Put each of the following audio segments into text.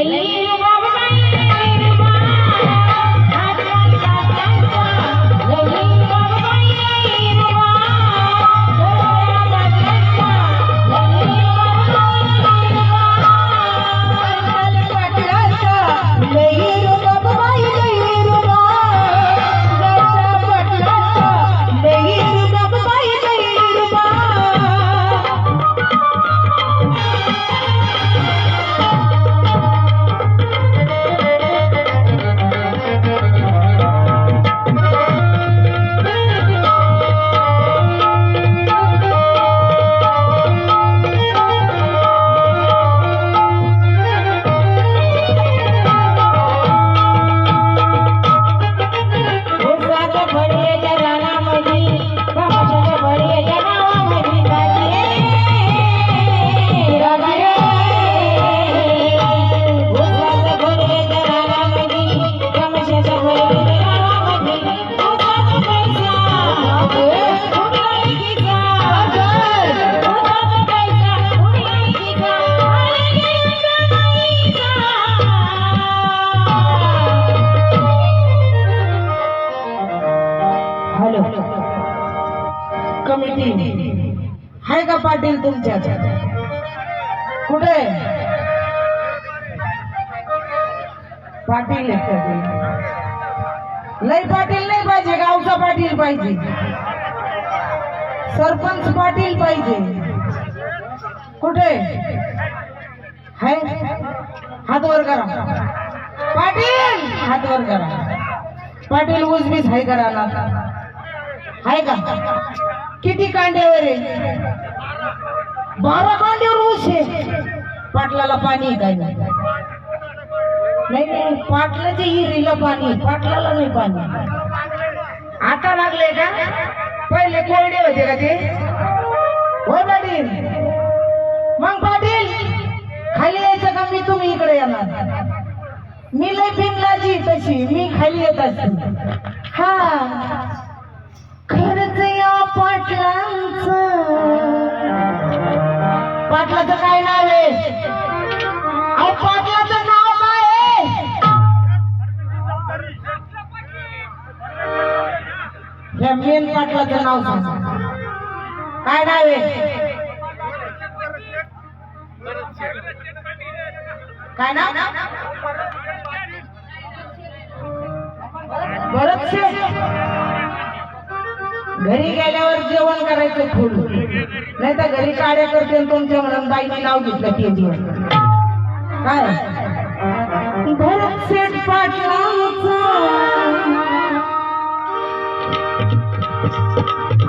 Amen. Patil तुमच्या. कुठे? पाटील लय पाटील नाही पाहिजे गावचा पाटील पाहिजे. सरपंच पाटील पाहिजे. कुठे? हाय. हात वर करा. पाटील! हात वर करा. पाटील उजबीच हाय करा ना हाय का? किती बारा कांड्यावर ऊस आहे पाटलाला पाणी आहे काय नाही. नाही पाटलाच्या हिरीला पाणी आहे, पाटलाला नाही पाणी. आता लागले का? पहिले कोरडे होते का ते? होय पाटील. मग पाटील खाली यायचं का? मी तुम्ही इकडे येणार. मी लय बिनलाजी तशी. मी खाली येत असते. हा. खरंच या पाटलांचं पाटलाचं काय नाव आहे? अहो पाटलाचं नाव काय आहे? या मेन पाटलाचं नाव सांगा. काय नाव आहे? काय नाव? भरत घरी गेल्यावर जेवण करायचं फुल नाही तर घरी काड्या करते तुमच्या म्हणून बाईने नाव घेतलं टीव्हीवर काय? भरत शेठ पाटलांचं.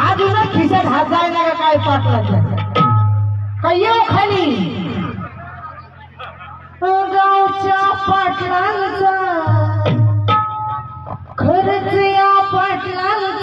अजून खिशात हात जायला का काय पाटलाच्या काय येऊ खाली गावच्या पाटलांचा. खरंच या पाटलांचा.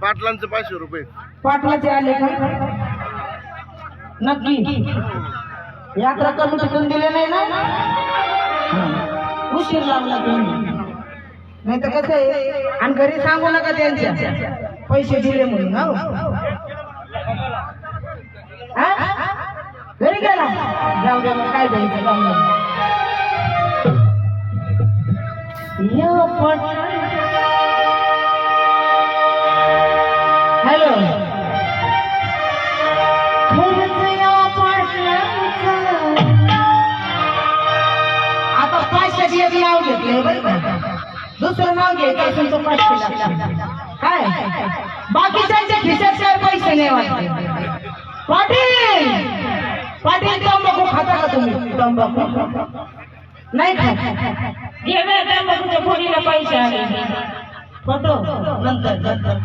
पाटलांचं पाचशे रुपये. पाटलाचे आले का? नक्की यात्रा कमिटीतून दिले नाही ना? उशीर लागला तुम्ही. नाही तर कसं आहे आणि घरी सांगू नका त्यांच्या. पैसे दिले म्हणून हो. घरी गेला? जाऊ द्या मग काय द्यायचं जाऊ द्या. नाव घेतलंय बरं का दुसरं नाव घ्यायचं असेल तर पाचशे लागतात. काय? बाकीच्यांच्या खिशात काय पैसे नाही वाटते. पाटील! पाटील तंबाखू खाता का तुम्ही? तंबाखू. नाही खात. गेल्या तंबाखूच्या फोडीला पैसे आले. फोटो नंतर नंतर.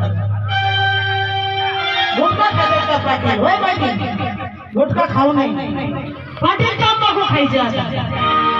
गुटखा खातात का पाटील? होय पाटील. गुटखा खाऊ नये. पाटील तंबाखू खायचे आता.